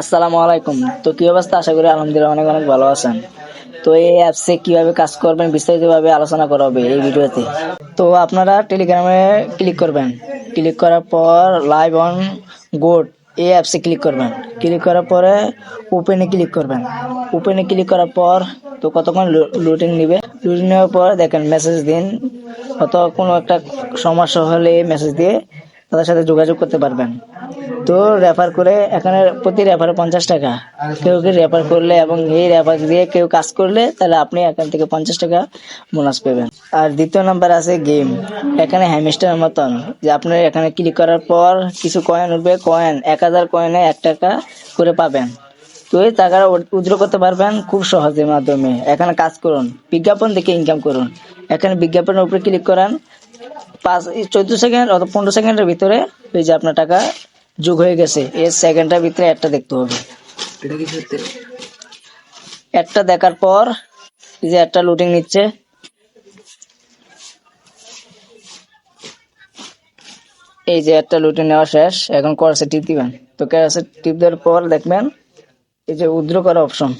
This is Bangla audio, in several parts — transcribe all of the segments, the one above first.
আসসালামু আলাইকুম। তো কি অবস্থা? আশা করি আলহামদুলিল্লাহ অনেক অনেক ভালো আছেন। তো এই অ্যাপসে কীভাবে কাজ করবেন, বিস্তারিতভাবে আলোচনা করা হবে এই ভিডিওতে। তো আপনারা টেলিগ্রামে ক্লিক করবেন। ক্লিক করার পর লাইভ অন গোড এই অ্যাপসে ক্লিক করবেন। ক্লিক করার পরে ওপেনে ক্লিক করবেন। ওপেনে ক্লিক করার পর তো কতক্ষণ লুটিং নিবে? লুটিং নেওয়ার পর দেখেন মেসেজ দিন। অথবা কোনো একটা সমস্যা হলে মেসেজ দিয়ে তাদের সাথে যোগাযোগ করতে পারবেন। তো রেফার করে এখানে প্রতি রেফার পঞ্চাশ টাকা। কেউ কেউ রেফার করলে এবং এই রেফার দিয়ে কেউ কাজ করলে তাহলে আপনি এখান থেকে পঞ্চাশ টাকা বোনাস পাবেন। আর দ্বিতীয় নাম্বার আছে গেম এখানে হ্যামিস্টার মতন। যে আপনি এখানে ক্লিক করার পর কিছু কয়েন উঠবে কয়েন এক হাজার কয়েনে এক টাকা করে পাবেন। তো এই টাকাটা উজ্জ্বল করতে পারবেন খুব সহজের মাধ্যমে। এখানে কাজ করুন। বিজ্ঞাপন দেখে ইনকাম করুন। এখানে বিজ্ঞাপনের উপরে ক্লিক করান। পাঁচ চোদ্দ সেকেন্ড অথবা পনেরো সেকেন্ডের ভিতরে এই যে আপনার টাকা যোগ হয়ে গেছে এর সেকেন্ডের ভিতরে একটা দেখতে হবে। এটা কি সত্যি? একটা দেখার পর এই যে একটা লুটিং নিচ্ছে। এই যে একটা লুটিং নেওয়া শেষ এখন করছে টিপ দিবেন। তো করছে টিপ দেওয়ার পর দেখবেন এই যে উদ্র করা অপশন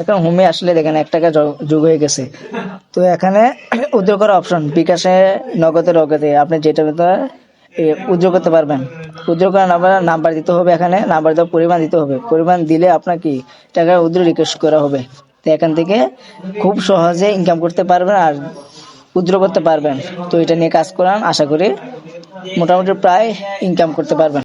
এখন হোমে আসলে দেখেন এক টাকা যোগ হয়ে গেছে। তো এখানে উদ্র করা অপশন বিকাশে, নগদে নগদে আপনি যেটা উদ্র করতে পারবেন। উদ্র করার নাম্বার নাম্বার দিতে হবে এখানে নাম্বার দেওয়ার পরিমাণ দিতে হবে। পরিমাণ দিলে আপনার কি টাকা উদ্র রিকোয়েস্ট করা হবে। তো এখান থেকে খুব সহজে ইনকাম করতে পারবেন আর উদ্রো করতে পারবেন। তো এটা নিয়ে কাজ করান আশা করি মোটামুটি প্রায় ইনকাম করতে পারবেন।